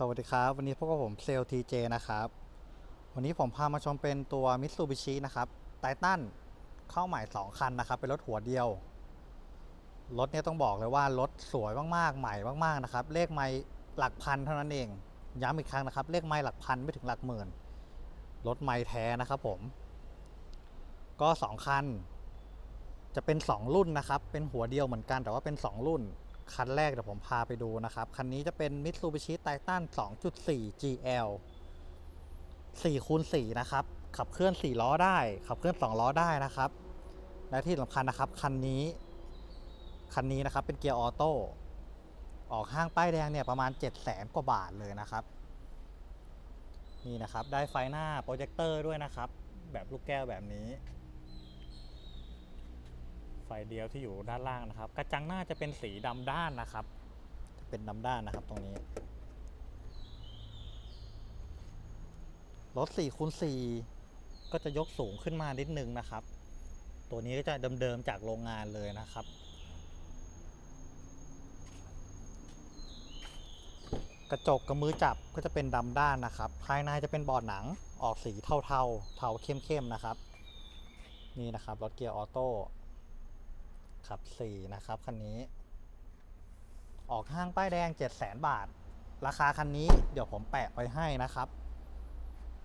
สวัสดีครับ วันนี้พวกบผมเซลทีเจนะครับ วันนี้ผมพามาชมเป็นตัว Mitsubishi นะครับไททันเข้าใหม่ 2 คันนะครับ เป็นรถหัวเดียว รถเนี่ยต้องบอกเลยว่ารถสวยมากๆ ใหม่มากๆนะครับ เลขไม่หลักพันเท่านั้นเอง ย้ำอีกครั้งนะครับ เลขไม่หลักพันไม่ถึงหลักหมื่น รถไม่แท้นะครับผม ก็2คัน จะเป็น 2 รุ่นนะครับ เป็นหัวเดียวเหมือนกันแต่ว่าเป็น 2 รุ่น คันแรกเดี๋ยวผมพาไปดูนะครับ คันนี้จะเป็น Mitsubishi Titan 2.4 GL 4คูณ4นะครับ ขับเคลื่อน 4 ล้อได้ ขับเคลื่อน 2 ล้อได้นะครับ และที่สำคัญนะครับ คันนี้ คันนี้นะครับเป็นเกียร์ออโต้ ออกห้างป้ายแดงเนี่ยประมาณ 7 0 0แสนกว่าบาทเลยนะครับ นี่นะครับ ได้ไฟหน้าโปรเจคเตอร์ด้วยนะครับ แบบลูกแก้วแบบนี้ ไฟเดียวที่อยู่ด้านล่างนะครับ กระจังหน้าจะเป็นสีดำด้านนะครับจะเป็นดำด้านนะครับตรงนี้ รถ4คูณ4ก็จะยกสูงขึ้นมานิดนึงนะครับ ตัวนี้ก็จะเดิมๆจากโรงงานเลยนะครับกระจกกับมือจับก็จะเป็นดำด้านนะครับ ภายในจะเป็นบอร์ดหนังออกสีเทาๆ เทาเข้มๆนะครับ นี่นะครับรถเกียร์ออโต้ ขับ 4 นะครับคันนี้ ออกห้างป้ายแดง7 0 0 0 0 0 บาท ราคาคันนี้เดี๋ยวผมแปะไว้ให้นะครับ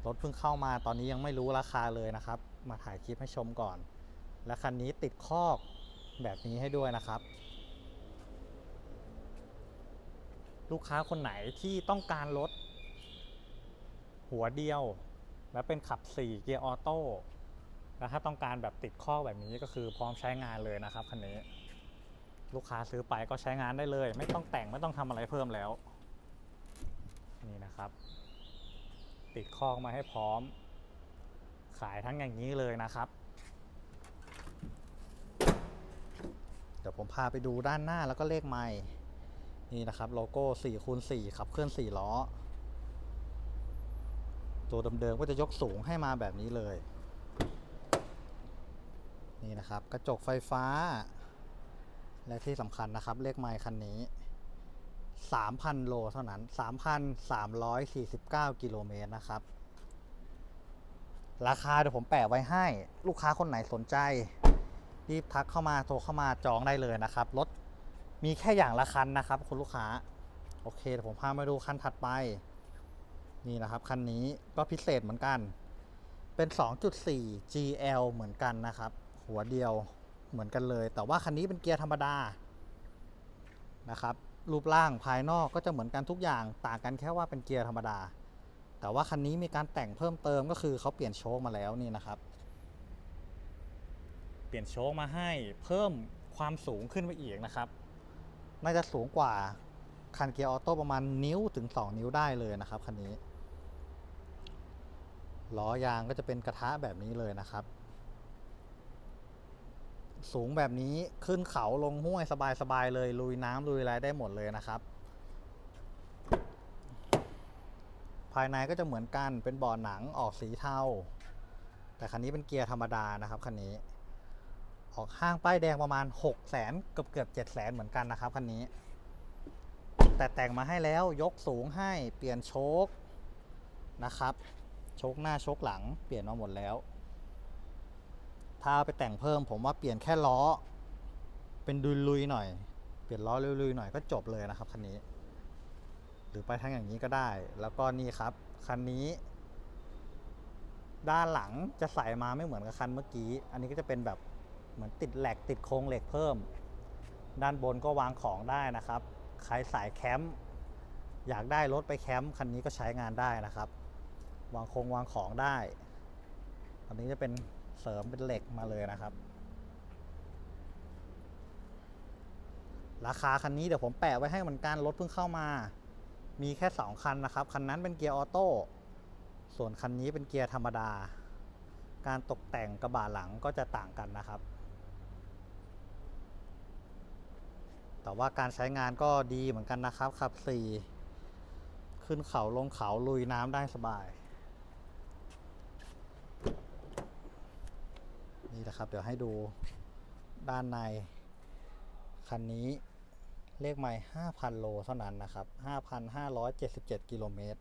รถเพิ่งเข้ามาตอนนี้ยังไม่รู้ราคาเลยนะครับ มาถ่ายคลิปให้ชมก่อน และคันนี้ติดคอกแบบนี้ให้ด้วยนะครับ ลูกค้าคนไหนที่ต้องการรถหัวเดียว และเป็นขับ 4 เกียร์ออโต้ แล้วถ้าต้องการแบบติดข้อแบบนี้ก็คือพร้อมใช้งานเลยนะครับคันนี้ ลูกค้าซื้อไปก็ใช้งานได้เลย ไม่ต้องแต่งไม่ต้องทำอะไรเพิ่มแล้ว นี่นะครับ ติดข้อมาให้พร้อม ขายทั้งอย่างนี้เลยนะครับ เดี๋ยวผมพาไปดูด้านหน้าแล้วก็เลขไม้นี่นะครับโลโก้4คูณ4ขับเคลื่อน4ล้อ ตัวเดิมๆก็จะยกสูงให้มาแบบนี้เลย นี่นะครับกระจกไฟฟ้า และที่สำคัญนะครับเลขไมล์คันนี้ 3,000 โลเท่านั้น 3,349 กิโลเมตรนะครับ ราคาเดี๋ยวผมแปะไว้ให้ ลูกค้าคนไหนสนใจ รีบทักเข้ามาโทรเข้ามาจองได้เลยนะครับ รถมีแค่อย่างละคันนะครับ คุณลูกค้า โอเคเดี๋ยวผมพามาดูคันถัดไป นี่นะครับ คันนี้ก็พิเศษเหมือนกัน เป็น 2.4 GL เหมือนกันนะครับ หัวเดียวเหมือนกันเลย แต่ว่าคันนี้เป็นเกียร์ธรรมดานะครับรูปร่างภายนอกก็จะเหมือนกันทุกอย่างต่างกันแค่ว่าเป็นเกียร์ธรรมดา แต่ว่าคันนี้มีการแต่งเพิ่มเติมก็คือเขาเปลี่ยนโชคมาแล้วนี่นะครับ เปลี่ยนโชคมาให้เพิ่มความสูงขึ้นไปอีกนะครับ น่าจะสูงกว่าคันเกียร์ออโต้ประมาณนิ้วถึง 2 นิ้วได้เลยนะครับคันนี้ล้อยางก็จะเป็นกระทะแบบนี้เลยนะครับ สูงแบบนี้ขึ้นเขาลงห้วยสบายๆเลย ลุยน้ำลุยอะไรได้หมดเลยนะครับ ภายในก็จะเหมือนกันเป็นบ่อหนังออกสีเทาแต่คันนี้เป็นเกียร์ธรรมดานะครับคันนี้ ออกห้างป้ายแดงประมาณ 6 0แสนเกือบเกือบ7 0 0แสนเหมือนกันนะครับคันนี้ แต่แต่งมาให้แล้วยกสูงให้เปลี่ยนโชคนะครับ โชคหน้าโชคหลังเปลี่ยนมาหมดแล้ว ถ้าไปแต่งเพิ่ม ผมว่าเปลี่ยนแค่ล้อ เป็นดุลุยหน่อย เปลี่ยนล้อลุยๆหน่อยก็จบเลยนะครับคันนี้ หรือไปทั้งอย่างนี้ก็ได้ แล้วก็นี่ครับคันนี้ด้านหลังจะใส่มาไม่เหมือนกับคันเมื่อกี้ อันนี้ก็จะเป็นแบบเหมือนติดแหลกติดโครงเหล็กเพิ่ม ด้านบนก็วางของได้นะครับ ใครสายแคมป์อยากได้รถไปแคมป์คันนี้ก็ใช้งานได้นะครับ วางโครงวางของได้ อันนี้จะเป็น เสริมเป็นเหล็กมาเลยนะครับ ราคาคันนี้เดี๋ยวผมแปะไว้ให้เหมือนกันรถเพิ่งเข้ามา มีแค่ 2 คันนะครับ คันนั้นเป็นเกียร์ออโต้ส่วนคันนี้เป็นเกียร์ธรรมดา การตกแต่งกระบะหลังก็จะต่างกันนะครับ แต่ว่าการใช้งานก็ดีเหมือนกันนะครับขับ 4 ขึ้นเขาลงเขาลุยน้ำได้สบาย นี่นะครับ เดี๋ยวให้ดูด้านใน คันนี้เลขไมล์5,000 โลเท่านั้นนะครับ 5,577 กิโลเมตร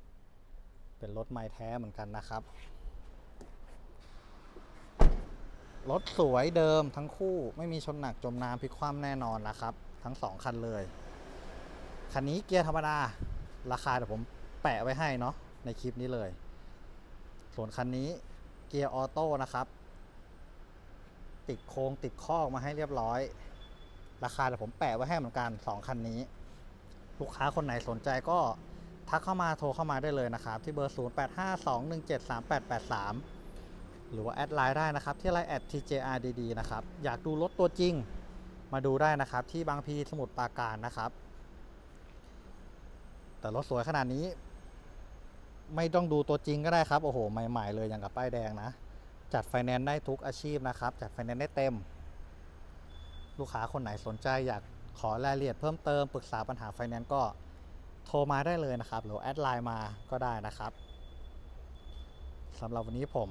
เป็นรถไมล์แท้เหมือนกันนะครับ รถสวยเดิมทั้งคู่ไม่มีชนหนักจมน้ำพลิกคว่ำแน่นอนนะครับ ทั้งสองคันเลย คันนี้เกียร์ธรรมดา ราคาเดี๋ยวผมแปะไว้ให้เนาะในคลิปนี้เลย ส่วนคันนี้เกียร์ออโต้นะครับ ติดโค้งติดข้อกมาให้เรียบร้อย ราคาเดี๋ยวผมแปะไว้ให้เหมือนกัน 2 คันนี้ ลูกค้าคนไหนสนใจก็ทักเข้ามาโทรเข้ามาได้เลยนะครับ ที่เบอร์ 0852173883 หรือว่าแอดไลน์ได้นะครับ ที่ไลน์แอด TJRDD นะครับ อยากดูรถตัวจริงมาดูได้นะครับ ที่บางพีสมุทรปราการนะครับ แต่รถสวยขนาดนี้ ไม่ต้องดูตัวจริงก็ได้ครับ โอ้โห ใหม่ ๆ เลยอย่างกับป้ายแดงนะ จัดไฟแนนซ์ได้ทุกอาชีพนะครับ จัดไฟแนนซ์ได้เต็ม ลูกค้าคนไหนสนใจอยากขอรายละเอียดเพิ่มเติมปรึกษาปัญหาไฟแนนซ์ก็โทรมาได้เลยนะครับ หรือแอดไลน์มาก็ได้นะครับสำหรับวันนี้ผม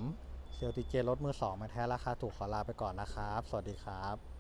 เซลติเจรถมือสองมาแท้ราคาถูกขอลาไปก่อนนะครับ สวัสดีครับ